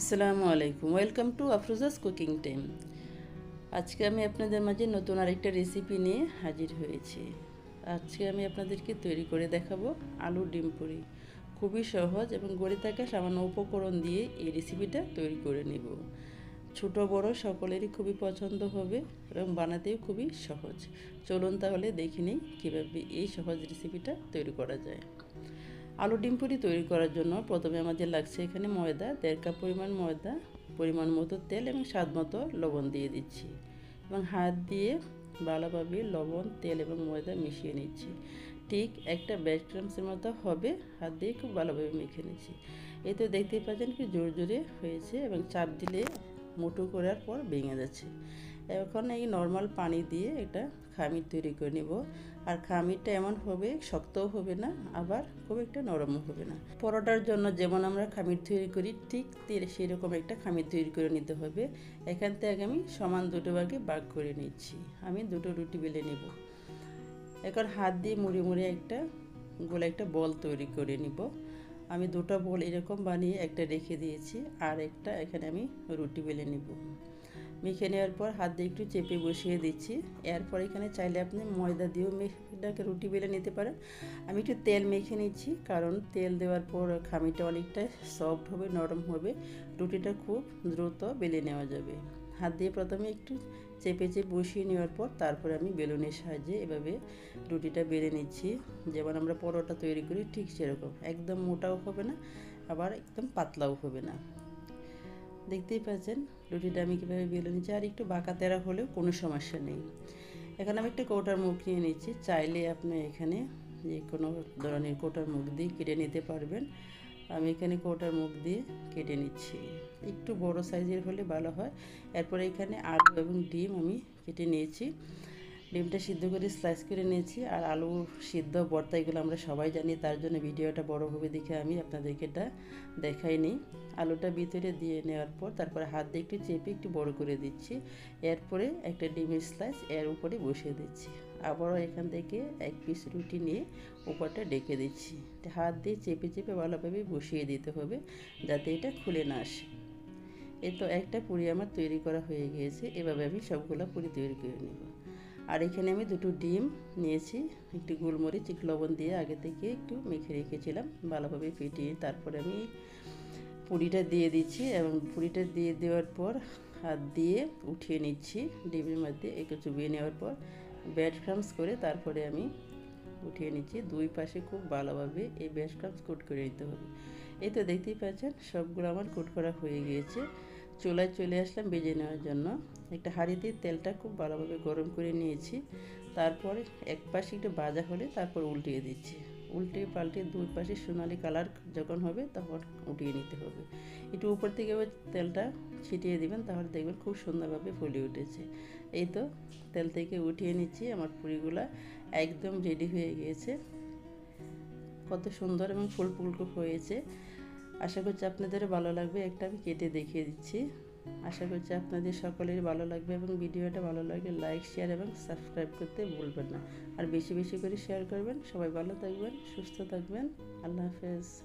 আসসালামু আলাইকুম। Welcome to Afroza's cooking time আজকে আমি আপনাদের মাঝে নতুন আরেকটা রেসিপি নিয়ে হাজির হয়েছি। আজকে আমি আপনাদেরকে তৈরি করে দেখাবো আলু ডিম পুরি। খুবই সহজ এবং গড়ে থাকা সামান্য উপকরণ দিয়ে এই রেসিপিটা তৈরি করে নেব। ছোট, বড় সকলেরই খুবই পছন্দ হবে এবং বানাতেও খুবই সহজ। চলুন তাহলে দেখে নিই কীভাবে এই সহজ রেসিপিটা তৈরি করা যায়। আলু ডিম পুরি তৈরি করার জন্য প্রথমে আমাদের লাগছে এখানে ময়দা, দেড় কাপ পরিমাণ ময়দা, পরিমাণ মতো তেল এবং স্বাদ মতো লবণ দিয়ে দিচ্ছি। এবং হাত দিয়ে ভালোভাবে লবণ, তেল এবং ময়দা মিশিয়ে নিচ্ছি। ঠিক একটা ক্রামসের মতো হবে, হাত দিয়ে খুব ভালোভাবে মেখে নিচ্ছি। এই তো দেখতেই পাচ্ছেন কি জোর জোরে হয়েছে এবং চাপ দিলে মুঠো করার পর ভেঙে যাচ্ছে। এখন এই নর্মাল পানি দিয়ে এটা খামির তৈরি করে নেব। আর খামিরটা এমন হবে, শক্তও হবে না, আবার খুব একটা নরমও হবে না। পরোটার জন্য যেমন আমরা খামির তৈরি করি, ঠিক সেরকম একটা খামির তৈরি করে নিতে হবে। এখান থেকে আমি সমান দুটো ভাগে ভাগ করে নিচ্ছি। আমি দুটো রুটি বেলে নেব। এখন হাত দিয়ে মুড়ে মুড়ে একটা গোলা একটা বল তৈরি করে নিব। আমি দুটো বল এরকম বানিয়ে একটা রেখে দিয়েছি, আর একটা এখানে আমি রুটি বেলে নিব। মেখে নেওয়ার পর হাত দিয়ে একটু চেপে বসিয়ে দিচ্ছি। এরপর এখানে চাইলে আপনি ময়দা দিয়েও মেখেটাকে রুটি বেলে নিতে পারেন। আমি একটু তেল মেখে নিচ্ছি, কারণ তেল দেওয়ার পর খামিটা অনেকটা সফট হবে, নরম হবে। রুটিটা খুব দ্রুত বেলে নেওয়া যাবে। হাত দিয়ে প্রথমে একটু চেপে চেপে বসিয়ে নেওয়ার পর তারপরে আমি বেলুনের সাহায্যে এভাবে রুটিটা বেলে নিচ্ছি। যেমন আমরা পরোটা তৈরি করি ঠিক সেরকম। একদম মোটাও হবে না, আবার একদম পাতলাও হবে না। দেখতেই পাচ্ছেন, রুটিটা আমি কীভাবে বেলে নিচ্ছি। আর একটু বাঁকা তেরা হলেও কোনো সমস্যা নেই। এখানে আমি একটা কৌটার মুখ নিয়ে নিচ্ছি। চাইলে আপনি এখানে যে কোনো ধরনের কোটার মুখ দিয়ে কেটে নিতে পারবেন। আমি এখানে কোটার মুখ দিয়ে কেটে নিচ্ছি। একটু বড় সাইজের হলে ভালো হয়। এরপরে এখানে আলু এবং ডিম আমি কেটে নিয়েছি। ডিমটা সিদ্ধ করে স্লাইস করে নিয়েছি আর আলু সিদ্ধ বর্তা এগুলো আমরা সবাই জানি, তার জন্য ভিডিওটা বড়োভাবে দেখে আমি আপনাদেরকে এটা দেখাইনি আলুটা ভিতরে দিয়ে নেওয়ার পর তারপরে হাত দিয়ে একটু চেপে একটু বড় করে দিচ্ছি, এরপরে একটা ডিমের স্লাইস এর উপরে বসিয়ে দিচ্ছি। আবারও এখান থেকে এক পিস রুটি নিয়ে উপরটা ডেকে দিচ্ছি। হাত দিয়ে চেপে চেপে ভালোভাবে বসিয়ে দিতে হবে যাতে এটা খুলে না আসে। এ তো একটা পুরি আমার তৈরি করা হয়ে গিয়েছে, এভাবে আমি সবগুলো পুরি তৈরি করে নেব। আর এখানে আমি দুটো ডিম নিয়েছি, একটু গোলমরিচ, একটু লবণ দিয়ে আগে থেকে একটু মেখে রেখেছিলাম, ভালোভাবে ফেটিয়ে তারপরে আমি পুরিটা দিয়ে দিচ্ছি এবং পুরিটা দিয়ে দেওয়ার পর হাত দিয়ে উঠিয়ে নিচ্ছি ডিমের মধ্যে, একটু চুবিয়ে নেওয়ার পর ব্যাড ক্রামস করে তারপরে আমি উঠিয়ে নিচ্ছি। দুই পাশে খুব ভালোভাবে এই ব্যাড ক্রামস কোট করে নিতে হবে। এই তো দেখতেই পাচ্ছেন, সবগুলো আমার কোট করা হয়ে গিয়েছে। চুলায় চলে আসলাম বেজে নেওয়ার জন্য। একটা হাঁড়িতে তেলটা খুব ভালোভাবে গরম করে নিয়েছি। তারপরে এক পাশে একটু ভাজা হলে তারপর উল্টিয়ে দিচ্ছি। উল্টে পাল্টে দুই পাশে সোনালি কালার যখন হবে তখন উঠিয়ে নিতে হবে। একটু উপর থেকে তেলটা ছিটিয়ে দিবেন, তাহলে দেখবেন খুব সুন্দরভাবে ফুলে উঠেছে। এই তো তেল থেকে উঠিয়ে নিচ্ছি, আমার পুরিগুলা একদম রেডি হয়ে গিয়েছে। কত সুন্দর এবং ফুল ফুলকো হয়েছে। আশা করছি আপনাদেরও ভালো লাগবে। একটা আমি কেটে দেখিয়ে দিচ্ছি। আশা করছি আপনাদের সকলের ভালো লাগবে এবং ভিডিওটা ভালো লাগলে লাইক শেয়ার এবং সাবস্ক্রাইব করতে ভুলবেন না। আর বেশি বেশি করে শেয়ার করবেন। সবাই ভালো থাকবেন, সুস্থ থাকবেন। আল্লাহ হাফেজ।